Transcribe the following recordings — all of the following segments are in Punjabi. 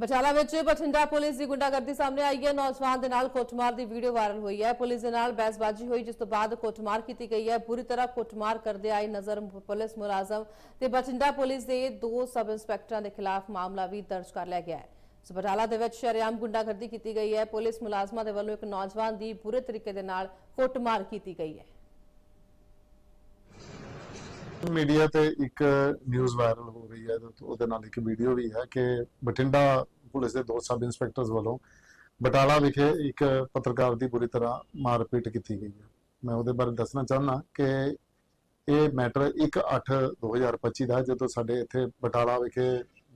ਬਟਾਲਾ ਵਿੱਚ ਬਠਿੰਡਾ ਪੁਲਿਸ ਦੀ ਗੁੰਡਾਗਰਦੀ ਸਾਹਮਣੇ ਆਈ ਹੈ। ਨੌਜਵਾਨ ਦੇ ਨਾਲ ਕੁੱਟਮਾਰ ਦੀ ਵੀਡੀਓ ਵਾਇਰਲ ਹੋਈ ਹੈ। ਪੁਲਿਸ ਦੇ ਨਾਲ ਬਹਿਸਬਾਜ਼ੀ ਹੋਈ, ਜਿਸ ਤੋਂ ਬਾਅਦ ਕੁੱਟਮਾਰ ਕੀਤੀ ਗਈ ਹੈ। ਬੁਰੀ ਤਰ੍ਹਾਂ ਕੁੱਟਮਾਰ ਕਰਦੇ ਆਏ ਨਜ਼ਰ ਪੁਲਿਸ ਮੁਲਾਜ਼ਮ ਤੇ ਬਠਿੰਡਾ ਪੁਲਿਸ ਦੇ ਦੋ ਸਬ ਇੰਸਪੈਕਟਰਾਂ ਦੇ ਖਿਲਾਫ ਮਾਮਲਾ ਵੀ ਦਰਜ ਕਰ ਲਿਆ ਗਿਆ ਹੈ। ਸੋ ਬਟਾਲਾ ਦੇ ਵਿੱਚ ਸ਼ਰੇਆਮ ਗੁੰਡਾਗਰਦੀ ਕੀਤੀ ਗਈ ਹੈ। ਪੁਲਿਸ ਮੁਲਾਜ਼ਮਾਂ ਦੇ ਵੱਲੋਂ ਇੱਕ ਨੌਜਵਾਨ ਦੀ ਬੁਰੇ ਤਰੀਕੇ ਦੇ ਨਾਲ ਕੁੱਟਮਾਰ ਕੀਤੀ ਗਈ ਹੈ। ਮੀਡੀਆ ਤੇ ਇੱਕ ਨਿਊਜ਼ ਵਾਇਰਲ ਹੋ ਰਹੀ ਹੈ ਉਹਦੇ ਨਾਲ ਇੱਕ ਵੀਡੀਓ ਵੀ ਹੈ ਕਿ ਬਠਿੰਡਾ ਪੁਲਿਸ ਦੇ ਦੋ ਸਬ ਇੰਸਪੈਕਟਰਸ ਵੱਲੋਂ ਬਟਾਲਾ ਵਿਖੇ ਇੱਕ ਪੱਤਰਕਾਰ ਦੀ ਬੁਰੀ ਤਰ੍ਹਾਂ ਮਾਰਪੀਟ ਕੀਤੀ ਗਈ ਹੈ। ਮੈਂ ਉਹਦੇ ਬਾਰੇ ਦੱਸਣਾ ਚਾਹੁੰਦਾ ਕਿ ਇਹ ਮੈਟਰ 1/8/2025 ਦਾ ਜਦੋਂ ਸਾਡੇ ਇੱਥੇ ਬਟਾਲਾ ਵਿਖੇ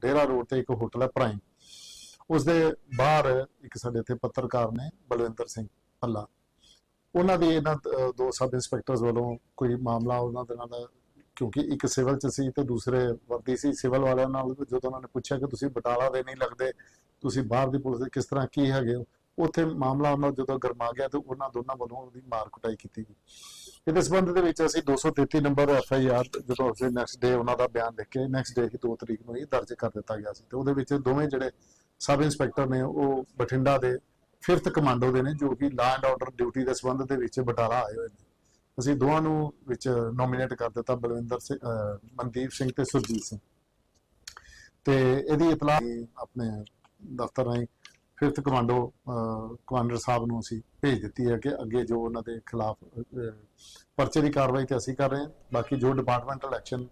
ਡੇਰਾ ਰੋਡ ਤੇ ਇੱਕ ਹੋਟਲ ਹੈ ਪ੍ਰਾਈਮ। ਉਸ ਦੇ ਬਾਹਰ ਇੱਕ ਸਾਡੇ ਇੱਥੇ ਪੱਤਰਕਾਰ ਨੇ ਬਲਵਿੰਦਰ ਸਿੰਘ ਭੱਲਾ। ਉਹਨਾਂ ਦੀ ਇਹਨਾਂ ਦੋ ਸਬ ਇੰਸਪੈਕਟਰਸ ਵੱਲੋਂ ਕੋਈ ਮਾਮਲਾ ਉਹਨਾਂ ਦੇ ਨਾਲ ਕਿਉਂਕਿ ਇੱਕ ਸਿਵਲ ਚ ਸੀ ਤੇ ਦੂਸਰੇ ਵਰਦੀ ਸੀ, ਸਿਵਲ ਵਾਲਿਆਂ ਨਾਲ ਜਦੋਂ ਉਹਨਾਂ ਨੇ ਪੁੱਛਿਆ ਕਿ ਤੁਸੀਂ ਬਟਾਲਾ ਦੇ ਨਹੀਂ ਲੱਗਦੇ, ਤੁਸੀਂ ਬਾਹਰ ਦੀ ਪੁਲਿਸ ਦੇ ਕਿਸ ਤਰ੍ਹਾਂ ਕੀ ਹੈਗੇ ਹੋ? ਉੱਥੇ ਮਾਮਲਾ ਉਹਨਾਂ ਜਦੋਂ ਗਰਮਾ ਗਿਆ ਤੇ ਉਹਨਾਂ ਦੋਨਾਂ ਵੱਲੋਂ ਉਹਦੀ ਮਾਰ ਕੁਟਾਈ ਕੀਤੀ ਗਈ। ਇਹਦੇ ਸਬੰਧ ਦੇ ਵਿੱਚ ਅਸੀਂ 233 ਨੰਬਰ ਐਫ ਆਈ ਆਰ ਜਦੋਂ ਅਸੀਂ ਨੈਕਸਟ ਡੇ ਉਹਨਾਂ ਦਾ ਬਿਆਨ ਲਿਖ ਕੇ ਨੈਕਸਟ ਡੇ ਹੀ 2 ਤਰੀਕ ਨੂੰ ਹੀ ਦਰਜ ਕਰ ਦਿੱਤਾ ਗਿਆ ਸੀ ਤੇ ਉਹਦੇ ਵਿੱਚ ਦੋਵੇਂ ਜਿਹੜੇ ਸਬ ਇੰਸਪੈਕਟਰ ਨੇ ਉਹ ਬਠਿੰਡਾ ਦੇ 5th ਕਮਾਂਡੋ ਦੇ ਨੇ, ਜੋ ਕਿ ਲਾ ਐਂਡ ਆਰਡਰ ਡਿਊਟੀ ਦੇ ਸੰਬੰਧ ਦੇ ਵਿੱਚ ਬਟਾਲਾ ਆਏ ਹੋਏ ਨੇ। ਅਸੀਂ ਦੋਵਾਂ ਨੂੰ ਵਿੱਚ ਨੋਮੀਨੇਟ ਕਰ ਦਿੱਤਾ ਬਲਵਿੰਦਰ ਸਿੰਘ ਮਨਦੀਪ ਸਿੰਘ ਤੇ ਸੁਰਜੀਤ ਸਿੰਘ। ਤੇ ਇਹਦੀ ਇਤਲਾਹ ਆਪਣੇ ਦਫ਼ਤਰ ਰਾਹੀਂ ਫਿਫਥ ਕਮਾਂਡੋ ਕਮਾਂਡਰ ਸਾਹਿਬ ਨੂੰ ਅਸੀਂ ਭੇਜ ਦਿੱਤੀ ਹੈ ਕਿ ਅੱਗੇ ਜੋ ਉਹਨਾਂ ਦੇ ਖਿਲਾਫ ਪਰਚੇ ਦੀ ਕਾਰਵਾਈ ਤੇ ਅਸੀਂ ਕਰ ਰਹੇ ਹਾਂ। ਬਾਕੀ ਜੋ ਡਿਪਾਰਟਮੈਂਟਲ ਐਕਸ਼ਨ